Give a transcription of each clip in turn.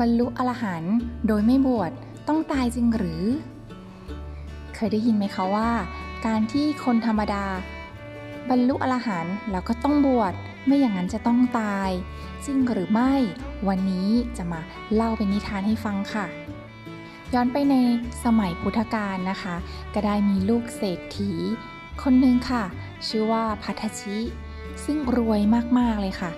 บรรลุอรหันต์โดยไม่บวชต้องตายจริงหรือ เคยได้ยินไหมคะว่า การที่คนธรรมดา บรรลุอรหันต์แล้วก็ต้องบวชไม่อย่างนั้นจะต้องตาย จริงหรือไม่ วันนี้จะมาเล่าเป็นนิทานให้ฟังค่ะ ย้อนไปในสมัยพุทธกาลนะคะ ก็ได้มีลูกเศรษฐี คนหนึ่งค่ะ ชื่อว่าพัทชิ ซึ่งรวยมากๆเลยค่ะ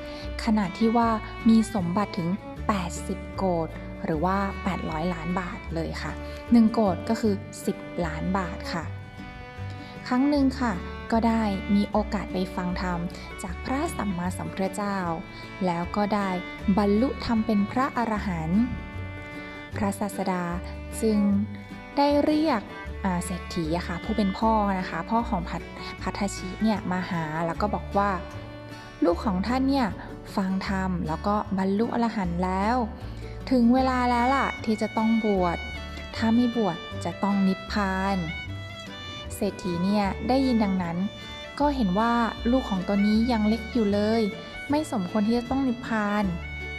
ขนาดที่ว่ามีสมบัติถึง 80 โกดหรือว่า 800 ล้านบาทเลยค่ะ 1 โกดก็คือ 10 ล้านบาทค่ะ ครั้งหนึ่งค่ะ ก็ได้มีโอกาสไปฟังธรรม จากพระสัมมาสัมพุทธเจ้า แล้วก็ได้บรรลุธรรมเป็นพระอรหันต์พระศาสดาจึงได้เรียกเศรษฐีอะค่ะผู้เป็นพ่อนะคะ พ่อของพัทพัทชิเนี่ยมาหาแล้วก็บอกว่า ลูกของท่านเนี่ย ฟังธรรม แล้วก็บรรลุอรหันต์แล้ว ถึงเวลาแล้วล่ะที่จะต้องบวช ถ้าไม่บวชจะต้องนิพพาน เศรษฐีเนี่ยได้ยินดังนั้น ก็เห็นว่าลูกของตนนี้ยังเล็กอยู่เลย ไม่สมควรที่จะต้องนิพพาน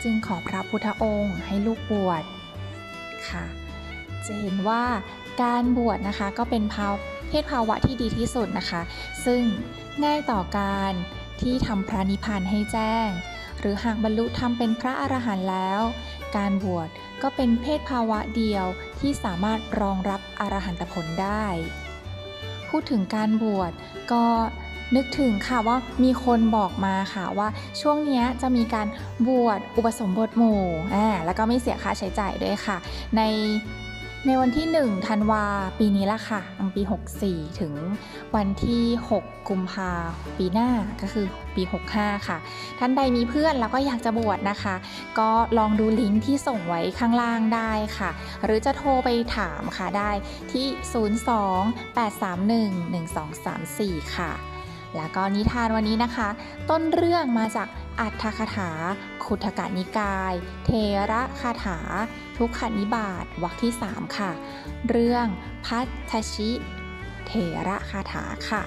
จึงขอพระพุทธองค์ให้ลูกบวชค่ะ จะเห็นว่าการบวชนะคะก็เป็นภาวเพศภาวะที่ดีที่สุดนะคะ ซึ่งง่ายต่อการที่ทำพระนิพพานให้แจ้ง หรือหากบรรลุธรรมเป็นพระอรหันต์แล้ว การบวชก็เป็นเพศภาวะเดียวที่สามารถรองรับอรหันตผลได้ พูดถึงการบวชก็นึกถึงค่ะว่ามีคนบอกมาค่ะว่าช่วงนี้จะมีการบวชอุปสมบทหมู่อ่าแล้วก็ไม่เสียค่าใช้จ่ายด้วยค่ะ ใน ในวันที่1ธันวาปีนี้ละค่ะปี 64 ถึงวันที่ 6 กุมภาปีหน้าก็คือปี 65 ค่ะ ท่านใดมีเพื่อนแล้วก็อยากจะบวชนะคะ ก็ลองดูลิงก์ที่ส่งไว้ข้างล่างได้ค่ะ หรือจะโทรไปถามค่ะได้ที่ 02-831-1234 ค่ะ แล้วก็นิทานวันนี้นะคะ ต้นเรื่องมาจาก อัตถคถา ขุทกนิกาย เทระคาถา ทุกขนิบาตวรรคที่ 3 ค่ะ เรื่องพัทชิ เทระคาถาค่ะ